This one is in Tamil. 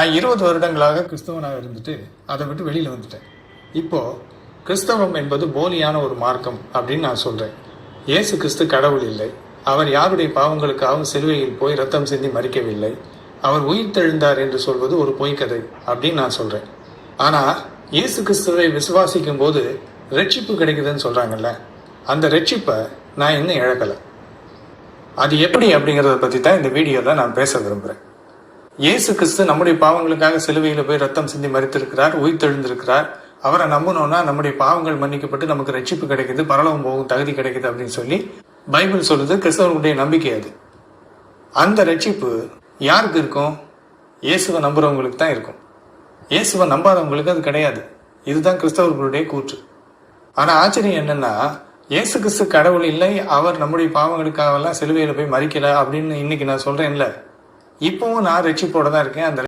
நான் இருபது வருடங்களாக கிறிஸ்தவனாக இருந்துட்டு அதை விட்டு வெளியில் வந்துட்டேன். இப்போ கிறிஸ்தவம் என்பது போலியான ஒரு மார்க்கம் அப்படின்னு நான் சொல்றேன். இயேசு கிறிஸ்து கடவுள் இல்லை. அவர் யாருடைய பாவங்களுக்காகவும் சிலுவையில் போய் ரத்தம் சிந்தி மறிக்கவில்லை அவர் உயிர் தெழுந்தார் என்று சொல்வது ஒரு பொய்க்கதை அப்படின்னு நான் சொல்றேன். ஆனால் இயேசு கிறிஸ்துவை விசுவாசிக்கும் போது ரட்சிப்பு கிடைக்குதுன்னு சொல்றாங்கல்ல? அந்த ரட்சிப்பை நான் இன்னும் இழக்கலை. அது எப்படி அப்படிங்கிறத பற்றி தான் இந்த வீடியோவில் நான் பேச விரும்புகிறேன் இயேசு கிறிஸ்து நம்முடைய பாவங்களுக்காக சிலுவையில் போய் ரத்தம் சிந்தி மறித்திருக்கிறார் உயிர்த்தெழுந்திருக்கிறார். அவரை நம்பணும்னா நம்முடைய பாவங்கள் மன்னிக்கப்பட்டு நமக்கு ரட்சிப்பு கிடைக்குது பரலவம் போகும் தகுதி கிடைக்குது அப்படின்னு சொல்லி பைபிள் சொல்லுது கிறிஸ்தவர்களுடைய நம்பிக்கை அது. அந்த ரட்சிப்பு யாருக்கு இருக்கும்? இயேசுவை நம்புறவங்களுக்கு தான் இருக்கும். இயேசுவை நம்பாதவங்களுக்கு அது கிடையாது. இதுதான் கிறிஸ்தவர்களுடைய கூற்று. ஆனா ஆச்சரியம் என்னன்னா இயேசு கிறிஸ்து கடவுள் இல்லை அவர் நம்முடைய பாவங்களுக்காகலாம் சிலுவையில போய் மறிக்கல அப்படின்னு இன்னைக்கு நான் சொல்றேன்ல. இப்பவும் நான் ரட்சிப்போட தான் இருக்கேன். அந்த